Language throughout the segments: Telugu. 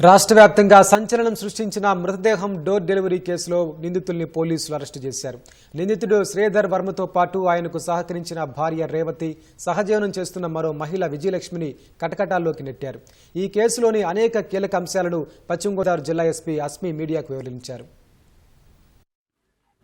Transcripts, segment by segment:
రాష్ట్ర వ్యాప్తంగా సంచలనం సృష్టించిన మృతదేహం డోర్ డెలివరీ కేసులో నిందితుల్ని పోలీసులు అరెస్టు చేశారు. నిందితుడు శ్రీధర్ వర్మతో పాటు ఆయనకు సహకరించిన భార్య రేవతి సహజీవనం చేస్తున్న మరో మహిళ విజయలక్ష్మిని కటకటాల్లోకి నెట్టారు. ఈ కేసులోని అనేక కీలక అంశాలను పశ్చిమ గోదావరి జిల్లా ఎస్పీ అస్మి మీడియాకు వివరించారు.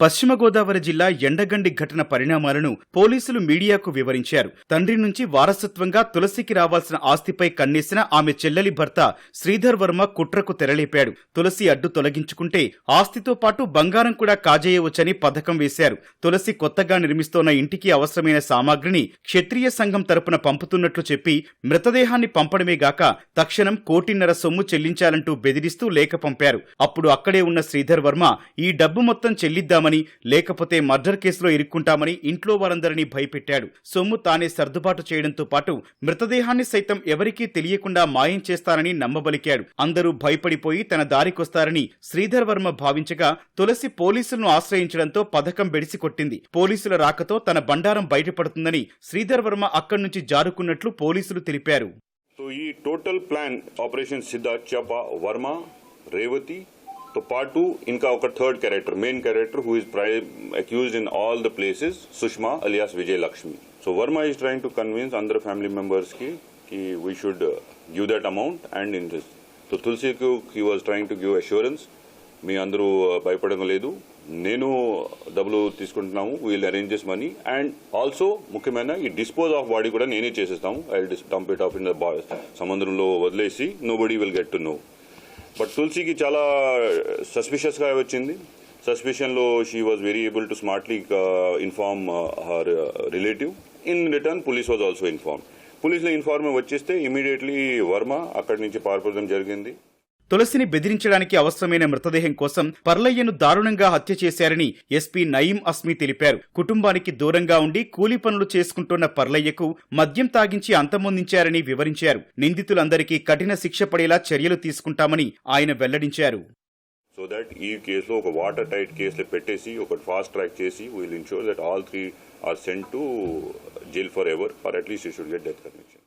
పశ్చిమ గోదావరి జిల్లా ఎండగండి ఘటన పరిణామాలను పోలీసులు మీడియాకు వివరించారు. తండ్రి నుంచి వారసత్వంగా తులసికి రావాల్సిన ఆస్తిపై కన్నేసిన ఆమె చెల్లెలి భర్త శ్రీధర్ వర్మ కుట్రకు తెరలేపాడు. తులసి అడ్డు తొలగించుకుంటే ఆస్తితో పాటు బంగారం కూడా కాజేయవచ్చని పథకం వేశారు. తులసి కొత్తగా నిర్మిస్తోన్న ఇంటికి అవసరమైన సామాగ్రిని క్షత్రియ సంఘం తరపున పంపుతున్నట్లు చెప్పి మృతదేహాన్ని పంపడమే గాక తక్షణం కోటిన్నర సొమ్ము చెల్లించాలంటూ బెదిరిస్తూ లేఖ పంపారు. అప్పుడు అక్కడే ఉన్న శ్రీధర్ వర్మ ఈ డబ్బు మొత్తం చెల్లిద్దామని లేకపోతే మర్డర్ కేసులో ఇరుక్కుంటామని ఇంట్లో వారందరినీ భయపెట్టాడు. సొమ్ము తానే సర్దుబాటు చేయడంతో పాటు మృతదేహాన్ని సైతం ఎవరికీ తెలియకుండా మాయం చేస్తానని నమ్మబలికాడు. అందరూ భయపడిపోయి తన దారికొస్తారని శ్రీధర్ వర్మ భావించగా తులసి పోలీసులను ఆశ్రయించడంతో పథకం బెడిసికొట్టింది పోలీసుల రాకతో తన బండారం బయటపడుతుందని శ్రీధర్ వర్మ అక్కడి నుంచి జారుకున్నట్లు పోలీసులు తెలిపారు. సో ఈ టోటల్ ప్లాన్ ఆపరేషన్ సిద్ధార్థ్ చపా వర్మ రేవతి తో పాటు ఇంకా ఒక third character main character who is accused in all the places Sushma alias Vijayalakshmi so Varma is trying to convince అందరు ఫ్యామిలీ మెంబర్స్కి కి we should give that amount and in this so తులసికి he was trying to give assurance మీ అందరూ భయపడడం లేదు. నేను డబ్బులు తీసుకుంటున్నాము we'll arranges money and also ముఖ్యమైన ఈ డిస్పోజ్ ఆఫ్ బాడీ కూడా నేనే చేసేస్తాము. I dump it off in the సముద్రంలో వదిలేసి nobody will get to know but తులసికి చాలా సస్పిషియస్గా వచ్చింది. సస్పిషన్లో she was very able to smartly inform her relative in return police was also inform పోలీసులో inform వచ్చేస్తే ఇమీడియట్లీ వర్మ అక్కడి నుంచి పారిపోవడం జరిగింది. తులసిని బెదిరించడానికి అవసరమైన మృతదేహం కోసం పర్లయ్యను దారుణంగా హత్య చేశారని ఎస్పీ నయీం అస్మి తెలిపారు. కుటుంబానికి దూరంగా ఉండి కూలీ పనులు చేసుకుంటున్న పర్లయ్యకు మద్యం తాగించి అంతమొందించారని వివరించారు. నిందితులందరికీ కఠిన శిక్ష పడేలా చర్యలు తీసుకుంటామని ఆయన వెల్లడించారు. సో దట్ ఈ కేసులో ఒక వాటర్ టైట్ కేసులు పెట్టేసి ఒక ఫాస్ట్ ట్రాక్ చేసి will ensure that all three are sent to jail forever or at least you should get death conviction